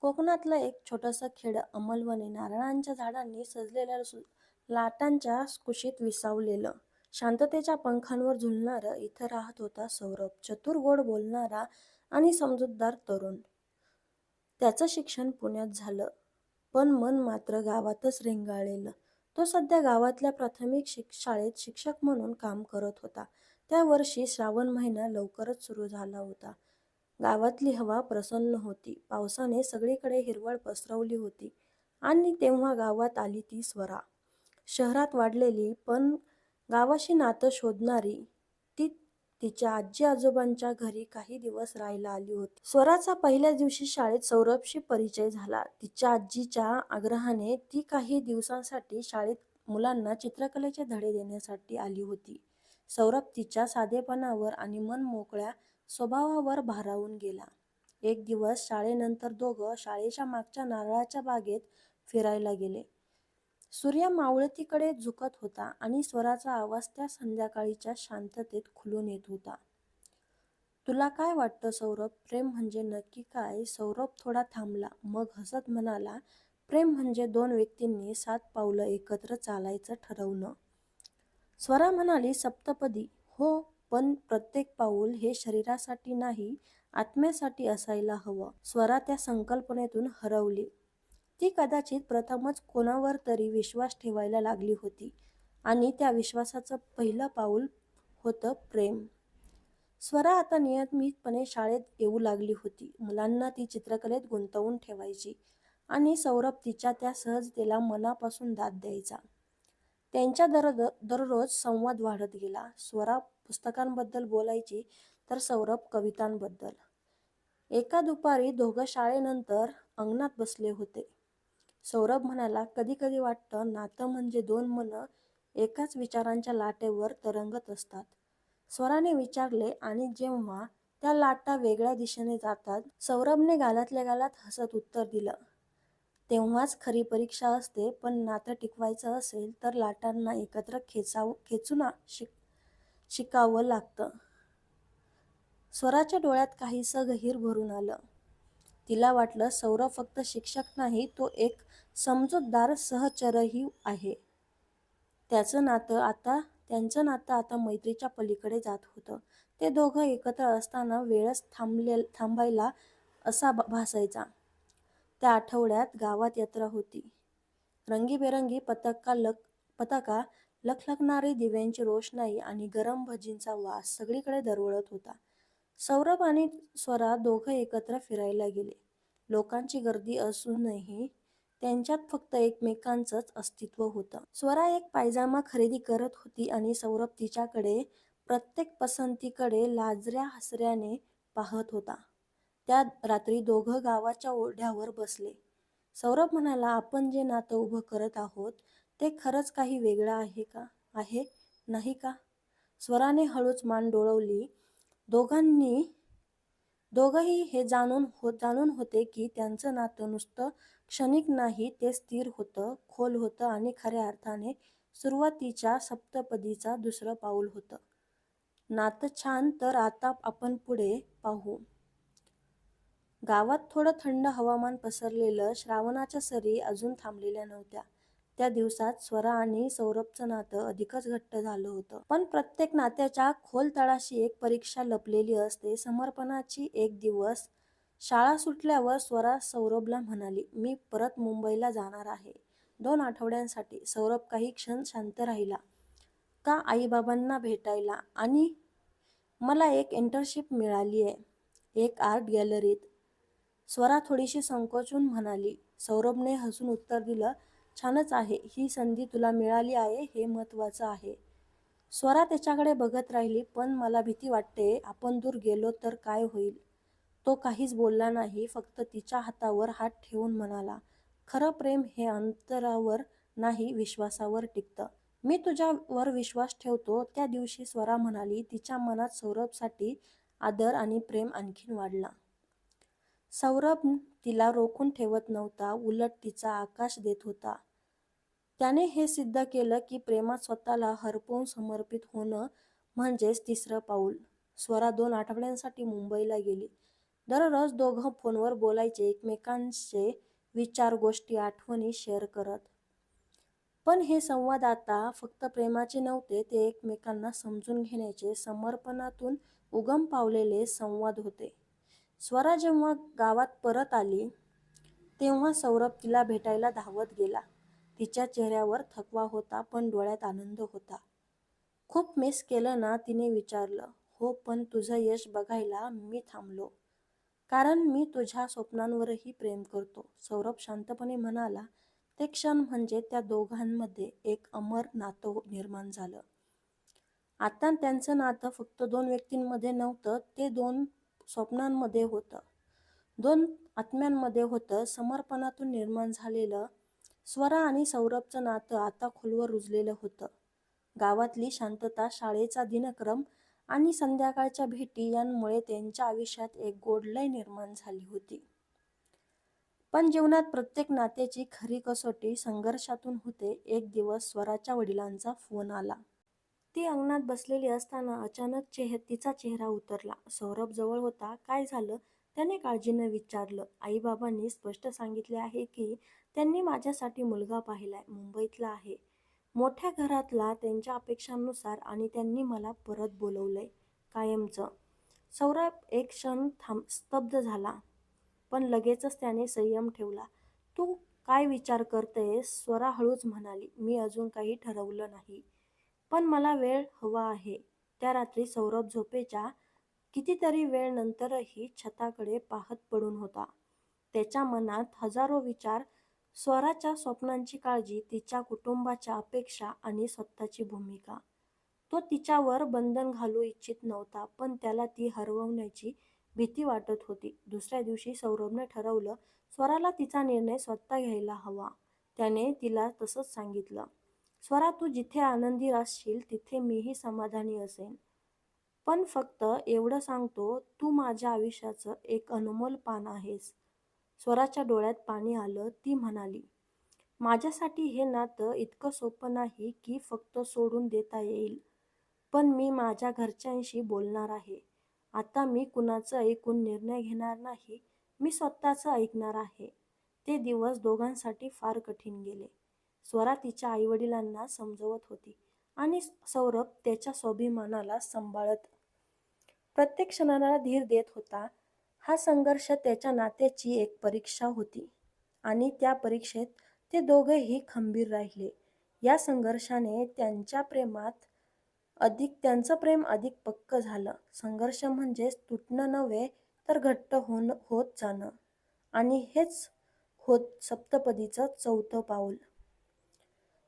कोकणातलं एक छोटंसं खेडं अंमलबने नारळांच्या झाडांनी सजलेल्या लाटांच्या कुशीत विसावलेलं. शांततेच्या पंखांवर झुलणारं इथं राहत होता सौरभ. चतुर, गोड बोलणारा आणि समजूतदार तरुण. त्याचं शिक्षण पुण्यात झालं, पण मन मात्र गावातच रेंगाळलेलं. तो सध्या गावातल्या प्राथमिक शिक शाळेत शिक्षक म्हणून काम करत होता. त्या वर्षी श्रावण महिना लवकरच सुरू झाला होता. गावातली हवा प्रसन्न होती. पावसाने सगळीकडे हिरवळ पसरवली होती. आणि तेव्हा गावात आली ती स्वरा. शहरात वाढलेली, पण गावाशी नातं शोधणारी. ती तिच्या आजी आजोबांच्या घरी काही दिवस राहायला आली होती. स्वराचा पहिल्या दिवशी शाळेत सौरभशी परिचय झाला. तिच्या आजीच्या आग्रहाने ती काही दिवसांसाठी शाळेत मुलांना चित्रकलेचे धडे देण्यासाठी आली होती. सौरभ तिच्या साधेपणावर आणि मन मोकळ्या स्वभावावर भारावून गेला. एक दिवस शाळेनंतर दोघं शाळेच्या मागच्या नारळाच्या बागेत फिरायला गेले. सूर्य मावळतीकडे झुकत होता आणि स्वराचा आवाज त्या संध्याकाळीच्या शांततेत खुलून येत होता. तुला काय वाटतं सौरभ, प्रेम म्हणजे नक्की काय? सौरभ थोडा थांबला. मग हसत म्हणाला, प्रेम म्हणजे दोन व्यक्तींनी सात पावलं एकत्र चालायचं ठरवणं. स्वरा म्हणाली, सप्तपदी. हो, पण प्रत्येक पाऊल हे शरीरासाठी नाही, आत्म्यासाठी असायला हवं. स्वरा त्या संकल्पनेतून हरवली. ती कदाचित प्रथमच कोणावर तरी विश्वास ठेवायला लागली होती. आणि त्या विश्वासाचं पहिलं पाऊल होतं प्रेम. स्वरा आता नियमितपणे शाळेत येऊ लागली होती. मुलांना ती चित्रकलेत गुंतवून ठेवायची आणि सौरभ तिच्या त्या सहजतेला मनापासून दाद द्यायचा. त्यांच्या दररोज संवाद वाढत गेला. स्वरा पुस्तकांबद्दल बोलायची तर सौरभ कवितांबद्दल. एका दुपारी दोघं शाळेनंतर अंगणात बसले होते. सौरभ म्हणाला, कधी कधी वाटतं नातं म्हणजे दोन मनं एकाच विचारांच्या लाटेवर तरंगत असतात. स्वराने विचारले, आणि जेव्हा त्या लाटा वेगळ्या दिशेने जातात? सौरभने गालातल्या गालात हसत उत्तर दिलं, तेव्हाच खरी परीक्षा असते. पण नातं टिकवायचं असेल तर लाटांना एकत्र खेचून शिकावं लागतं. स्वराच्या डोळ्यात काहीसं गहीर भरून आलं. तिला वाटलं, सौरभ फक्त शिक्षक नाही, तो एक समजूतदार सहचरही आहे. त्याचं नातं आता त्यांचं नातं आता मैत्रीच्या पलीकडे जात होतं. ते दोघं एकत्र असताना वेळच थांबले थांबायला असा भासायचा. त्या आठवड्यात गावात यात्रा होती. रंगीबेरंगी पताका, लखलखणारी दिव्यांची रोषणाई आणि गरम भजींचा वास सगळीकडे दरवळत होता. सौरभ आणि स्वरा दोघं एकत्र फिरायला गेले. लोकांची गर्दी असूनही त्यांच्यात फक्त एकमेकांचंच अस्तित्व होतं. स्वरा एक पायजामा खरेदी करत होती आणि सौरभ तिच्याकडे प्रत्येक पसंतीकडे लाजऱ्या हसऱ्याने पाहत होता. त्या रात्री दोघं गावाच्या ओढ्यावर बसले. सौरभ म्हणाला, आपण जे नातं उभं करत आहोत ते खरंच काही वेगळं आहे, का आहे नाही का? स्वराने हळूच मान डोळवली दोघांनी दोघंही हे जाणून हो जाणून होते की त्यांचं नातं नुसतं क्षणिक नाही, ते स्थिर होतं, खोल होतं आणि खऱ्या अर्थाने सुरुवातीच्या सप्तपदीचा दुसरं पाऊल होतं. नातं छान, तर आता आपण पुढे पाहू. गावात थोडं थंड हवामान पसरलेलं. श्रावणाच्या सरी अजून थांबलेल्या नव्हत्या. त्या दिवसात स्वरा आणि सौरभचं नातं अधिकच घट्ट झालं होतं. पण प्रत्येक नात्याच्या खोल तळाशी एक परीक्षा लपलेली असते, समर्पणाची. एक दिवस शाळा सुटल्यावर स्वरा सौरभला म्हणाली, मी परत मुंबईला जाणार आहे दोन आठवड्यांसाठी. सौरभ काही क्षण शांत राहिला. का? आईबाबांना भेटायला? आणि मला एक इंटर्नशिप आहे एक आर्ट गॅलरीत. स्वरा थोडीशी संकोचून म्हणाली. सौरभने हसून उत्तर दिलं, छानच आहे. ही संधी तुला मिळाली आहे, हे महत्त्वाचं आहे. स्वरा त्याच्याकडे बघत राहिली. पण मला भीती वाटते आपण दूर गेलो तर काय होईल? तो काहीच बोलला नाही. फक्त तिच्या हातावर हात ठेवून म्हणाला, खरं प्रेम हे अंतरावर नाही, विश्वासावर टिकतं. मी तुझ्यावर विश्वास ठेवतो. त्या दिवशी स्वरा म्हणाली. तिच्या मनात सौरभसाठी आदर आणि प्रेम आणखीन वाढला. सौरभ तिला रोखून ठेवत नव्हता, उलट तिचा आकाश देत होता. त्याने हे सिद्ध केलं की प्रेमात स्वतःला हरपवून समर्पित होणं म्हणजेच तिसरं पाऊल. स्वरा दोन आठवड्यांसाठी मुंबईला गेली. दररोज दोघं फोनवर बोलायचे एकमेकांचे विचार गोष्टी आठवणी शेअर करत पण हे संवाद आता फक्त प्रेमाचे नव्हते ते एकमेकांना समजून घेण्याचे समर्पणातून उगम पावलेले संवाद होते स्वरा जेव्हा गावात परत आली तेव्हा सौरभ तिला भेटायला धावत गेला. तिच्या चेहऱ्यावर थकवा होता पण डोळ्यात आनंद होता. खूप मिस केलं ना तिने विचारलं. हो पण तुझं यश बघायला मी थांबलो. कारण मी तुझ्या स्वप्नांवरही प्रेम करतो. सौरभ शांतपणे म्हणाला. ते क्षण म्हणजे त्या दोघांमध्ये एक अमर नातं निर्माण झालं. आता त्यांचं नातं फक्त दोन व्यक्तींमध्ये नव्हतं ते दोन स्वप्नांमध्ये होतं. दोन आत्म्यांमध्ये होतं. समर्पणातून निर्माण झालेलं स्वरा आणि सौरभचं नातं आता खोलवर रुजलेलं होतं. गावातली शांतता शाळेचा दिनक्रम आणि संध्याकाळच्या भेटी यांमुळे त्यांच्या आयुष्यात एक गोडलय निर्माण झाली होती. पण जीवनात प्रत्येक नात्याची खरी कसोटी संघर्षातून होते. एक दिवस स्वराच्या वडिलांचा फोन आला. ती अंगणात बसलेली असताना अचानक चेह तिचा चेहरा उतरला. सौरभ जवळ होता. काय झालं? त्याने काळजीनं विचारलं. आईबाबांनी स्पष्ट सांगितले आहे की त्यांनी माझ्यासाठी मुलगा पाहिलाय. मुंबईतला आहे. मोठ्या घरातला त्यांच्या अपेक्षांनुसार आणि त्यांनी मला परत बोलवलंय. कायमचं. सौरभ एक क्षण थांब स्तब्ध झाला. पण लगेचच त्याने संयम ठेवला. तू काय विचार करतेस स्वरा हळूच म्हणाली. मी अजून काही ठरवलं नाही. पण मला वेळ हवा आहे. त्या रात्री सौरभ झोपेच्या कितीतरी वेळ नंतरही छताकडे पाहत पडून होता. त्याच्या मनात हजारो विचार स्वराच्या स्वप्नांची काळजी तिच्या कुटुंबाच्या अपेक्षा आणि स्वतःची भूमिका. तो तिच्यावर बंधन घालू इच्छित नव्हता पण त्याला ती हरवण्याची भीती वाटत होती. दुसऱ्या दिवशी सौरभने ठरवलं स्वराला तिचा निर्णय स्वतः घ्यायला हवा. त्याने तिला तसंच सांगितलं. स्वरा तू जिथे आनंदी असशील तिथे मीही समाधानी असेन. पण फक्त एवढं सांगतो तू माझ्या आयुष्याचं एक अनमोल पान आहेस. स्वराच्या डोळ्यात पाणी आलं ती म्हणाली माझ्यासाठी हे नातं इतकं सोपं नाही की फक्त सोडून देता येईल. पण मी माझ्या घरच्यांशी बोलणार आहे. आता मी कुणाचं ऐकून निर्णय घेणार नाही. मी स्वतःचं ऐकणार आहे. ते दिवस दोघांसाठी फार कठीण गेले. स्वरा तिच्या आईवडिलांना समजवत होती आणि सौरभ त्याच्या स्वाभिमानाला सांभाळत प्रत्येक क्षणाला धीर देत होता. हा संघर्ष त्याच्या नात्याची एक परीक्षा होती आणि त्या परीक्षेत ते दोघेही खंबीर राहिले. या संघर्षाने त्यांच्या प्रेमात अधिक त्यांचं प्रेम अधिक पक्क झालं. संघर्ष म्हणजेच तुटणं नव्हे तर घट्ट होणं होत जाणं आणि हेच होत सप्तपदीचं चौथं पाऊल.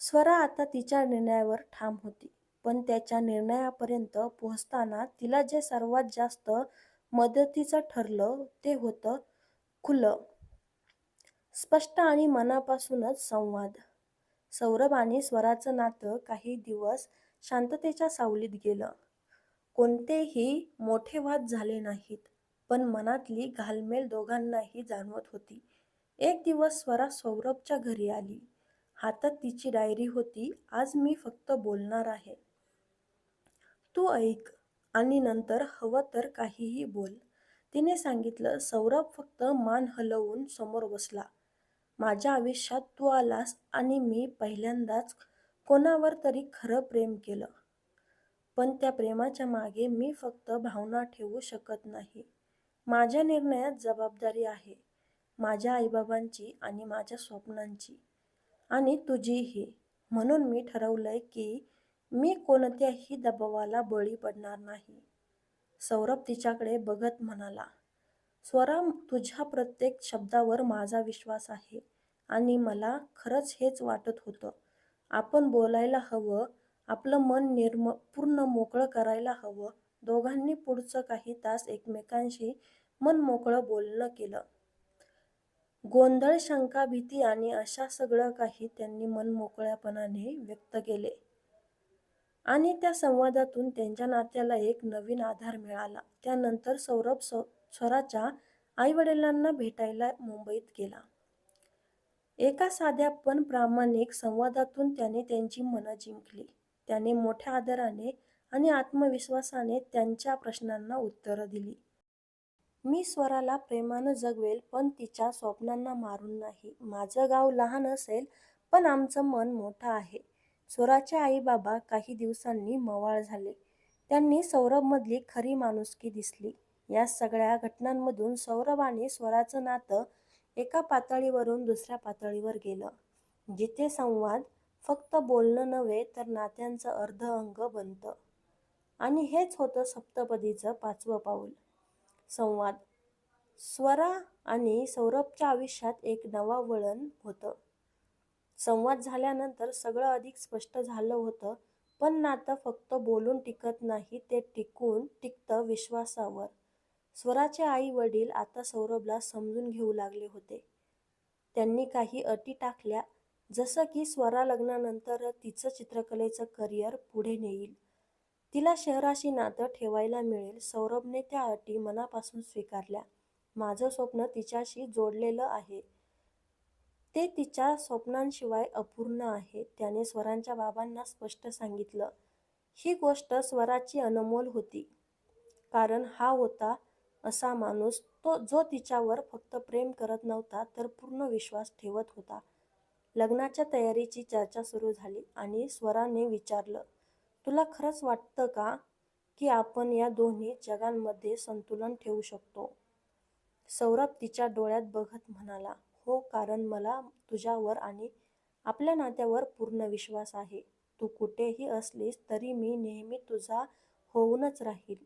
स्वरा आता तिच्या निर्णयावर ठाम होती. पण त्याच्या निर्णयापर्यंत पोहोचताना तिला जे सर्वात जास्त मदतीचं ठरलं ते होतं खुलं स्पष्ट आणि मनापासूनच संवाद. सौरभ आणि स्वराचं नातं काही दिवस शांततेच्या सावलीत गेलं. कोणतेही मोठे वाद झाले नाहीत पण मनातली घालमेल दोघांनाही जाणवत होती. एक दिवस स्वरा सौरभच्या घरी आली. हातात तिची डायरी होती. आज मी फक्त बोलणार आहे. तू ऐक आणि नंतर हवं तर काहीही बोल. तिने सांगितलं सौरभ फक्त मान हलवून समोर बसला. माझ्या आयुष्यात तू आलास आणि मी पहिल्यांदाच कोणावर तरी खरं प्रेम केलं. पण त्या प्रेमाच्या मागे मी फक्त भावना ठेवू शकत नाही. माझ्या निर्णयात जबाबदारी आहे. माझ्या आईबाबांची आणि माझ्या स्वप्नांची. आणि तुझीही. म्हणून मी ठरवलंय की मी कोणत्याही दबावाला बळी पडणार नाही. सौरभ तिच्याकडे बघत म्हणाला स्वरा तुझ्या प्रत्येक शब्दावर माझा विश्वास आहे आणि मला खरंच हेच वाटत होतं. आपण बोलायला हवं आपलं मन निर्म पूर्ण मोकळं करायला हवं. दोघांनी पुढचं काही तास एकमेकांशी मन मोकळं बोलणं केलं. गोंधळ शंका भीती आणि अशा सगळं काही त्यांनी मन मोकळ्यापणाने व्यक्त केले. आणि त्या संवादातून त्यांच्या नात्याला एक नवीन आधार मिळाला. त्यानंतर सौरभ सौ स्वराच्या आईवडिलांना भेटायला मुंबईत गेला. एका साध्या पण प्रामाणिक संवादातून त्याने त्यांची मनं जिंकली. त्याने मोठ्या आदराने आणि आत्मविश्वासाने त्यांच्या प्रश्नांना उत्तरं दिली. मी स्वराला प्रेमानं जगवेल पण तिच्या स्वप्नांना मारून नाही. माझं गाव लहान असेल पण आमचं मन मोठं आहे. स्वराचे आई बाबा काही दिवसांनी मवाळ झाले. त्यांनी सौरभमधली खरी माणुसकी दिसली. या सगळ्या घटनांमधून सौरभ आणि स्वराचं नातं एका पातळीवरून दुसऱ्या पातळीवर गेलं. जिथे संवाद फक्त बोलणं नव्हे तर नात्यांचं अर्ध अंग बनतं. आणि हेच होतं सप्तपदीचं पाचवं पाऊल. संवाद. स्वरा आणि सौरभच्या आयुष्यात एक नवा वळण होतं. संवाद झाल्यानंतर सगळं अधिक स्पष्ट झालं होतं. पण नातं फक्त बोलून टिकत नाही ते टिकून टिकतं विश्वासावर. स्वराचे आई वडील आता सौरभला समजून घेऊ लागले होते. त्यांनी काही अटी टाकल्या जसं की स्वरा लग्नानंतर तिचं चित्रकलेचं करिअर पुढे नेईल. तिला शहराशी नातं ठेवायला मिळेल. सौरभने त्या अटी मनापासून स्वीकारल्या. माझं स्वप्न तिच्याशी जोडलेलं आहे. ते तिच्या स्वप्नांशिवाय अपूर्ण आहे, त्याने स्वरांच्या बाबांना स्पष्ट सांगितलं. ही गोष्ट स्वराची अनमोल होती. कारण हा होता असा माणूस तो जो तिच्यावर फक्त प्रेम करत नव्हता तर पूर्ण विश्वास ठेवत होता. लग्नाच्या तयारीची चर्चा सुरू झाली आणि स्वराने विचारलं, तुला खरंच वाटतं का की आपण या दोन्ही जगांमध्ये संतुलन ठेवू शकतो? सौरभ तिच्या डोळ्यात बघत म्हणाला, हो कारण मला तुझ्यावर आणि आपल्या नात्यावर पूर्ण विश्वास आहे. तू कुठेही असलीस तरी मी नेहमी तुझा होऊनच राहील.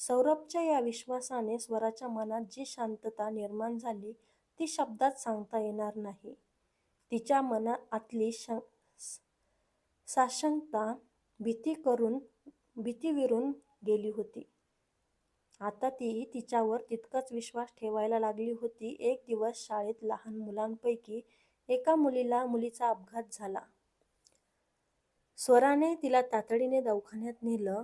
सौरभच्या या विश्वासाने स्वराच्या मनात जी शांतता निर्माण झाली ती शब्दात सांगता येणार नाही. तिच्या मनात आतली शं साशंकता भीती करून भीती विरून गेली होती. आता ती तिच्यावर तितकाच विश्वास ठेवायला लागली होती. एक दिवस शाळेत लहान मुलांपैकी एका मुलीला मुलीचा अपघात झाला. स्वराने तिला तातडीने दवाखान्यात नेलं.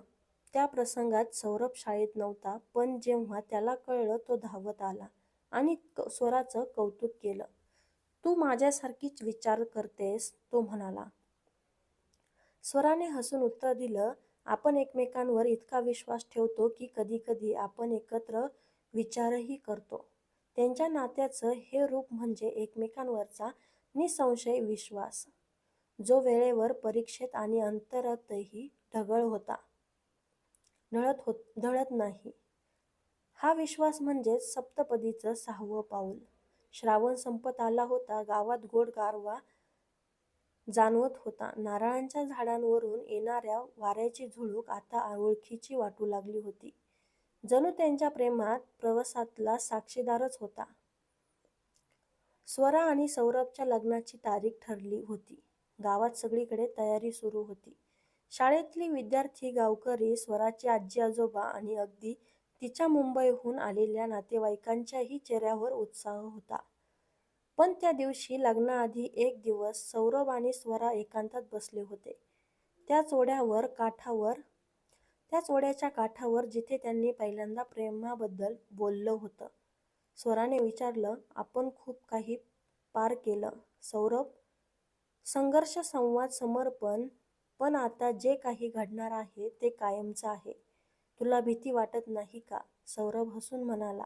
त्या प्रसंगात सौरभ शाळेत नव्हता पण जेव्हा त्याला कळलं तो धावत आला आणि स्वराचं कौतुक केलं. तू माझ्यासारखीच विचार करतेस, तो म्हणाला. स्वराने हसून उत्तर दिलं, आपण एकमेकांवर इतका विश्वास ठेवतो की कधी कधी आपण एकत्र विचारही करतो. त्यांच्या नात्याचं हे रूप म्हणजे एकमेकांवरचा निःसंशय विश्वास, जो वेळेवर, परीक्षेत आणि अंतरातही ढगळ होता ढळत नाही. हा विश्वास म्हणजेच सप्तपदीचं सहावं पाऊल. श्रावण संपत आला होता. गावात गोड गारवा जाणवत होता. नारळांच्या झाडांवरून येणाऱ्या वाऱ्याची झुळूक आता ओळखीची वाटू लागली होती. जणू त्यांच्या प्रेमात प्रवासातला साक्षीदारच होता. स्वरा आणि सौरभच्या लग्नाची तारीख ठरली होती. गावात सगळीकडे तयारी सुरू होती. शाळेतली विद्यार्थी, गावकरी, स्वराचे आजी आजोबा आणि अगदी तिच्या मुंबईहून आलेल्या नातेवाईकांच्याही चेहऱ्यावर उत्साह होता. पण त्या दिवशी, लग्नाआधी एक दिवस सौरभ आणि स्वरा एकांतात बसले होते. त्याच ओढ्याच्या काठावर जिथे त्यांनी पहिल्यांदा प्रेमाबद्दल बोललं होतं. स्वराने विचारलं, आपण खूप काही पार केलं, सौरभ. संघर्ष, संवाद, समर्पण. पण आता जे काही घडणार आहे ते कायमचं आहे. तुला भीती वाटत नाही का? सौरभ हसून म्हणाला,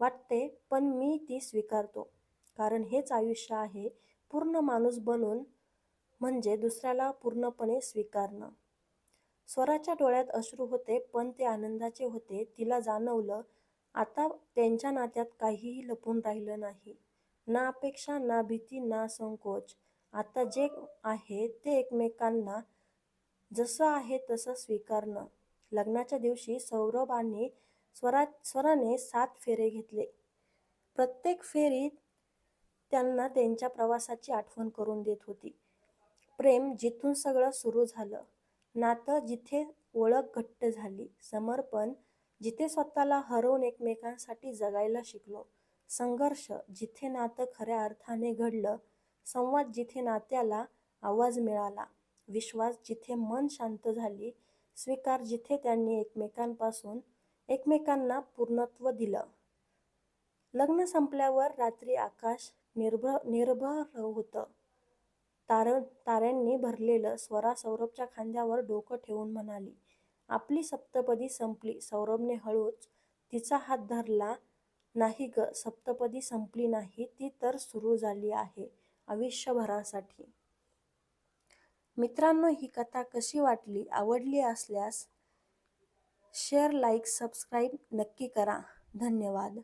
वाटते पण मी ती स्वीकारतो. कारण हेच आयुष्य आहे. पूर्ण माणूस बनून म्हणजे दुसऱ्याला पूर्णपणे स्वीकारणं. स्वराच्या डोळ्यात अश्रू होते पण ते आनंदाचे होते. तिला जाणवलं, आता त्यांच्या नात्यात काहीही लपून राहिलं नाही. ना अपेक्षा, ना भीती, ना संकोच. आता जे आहे ते एकमेकांना जसं आहे तसं स्वीकारणं. लग्नाच्या दिवशी सौरभ आणि स्वराने सात फेरे घेतले. प्रत्येक फेरीत त्यांना त्यांच्या प्रवासाची आठवण करून देत होती. प्रेम जिथून सगळं सुरू झालं. नातं जिथे ओळख घट्ट झाली. समर्पण जिथे स्वतःला हरवून एकमेकांसाठी जगायला शिकलो. संघर्ष जिथे नातं खऱ्या अर्थाने घडलं. संवाद जिथे नात्याला आवाज मिळाला. विश्वास जिथे मन शांत झाली. स्वीकार जिथे त्यांनी एकमेकांपासून एकमेकांना पूर्णत्व दिलं. लग्न संपल्यावर रात्री आकाश निरभ्र होतं. तार ताऱ्यांनी भरलेलं. स्वरा सौरभच्या खांद्यावर डोकं ठेवून म्हणाली, आपली सप्तपदी संपली. सौरभने हळूच तिचा हात धरला नाही ग सप्तपदी संपली नाही ती तर सुरू झाली आहे आयुष्यभरासाठी मित्रांनो ही कथा कशी वाटली आवडली असल्यास शेअर लाईक सबस्क्राईब नक्की करा धन्यवाद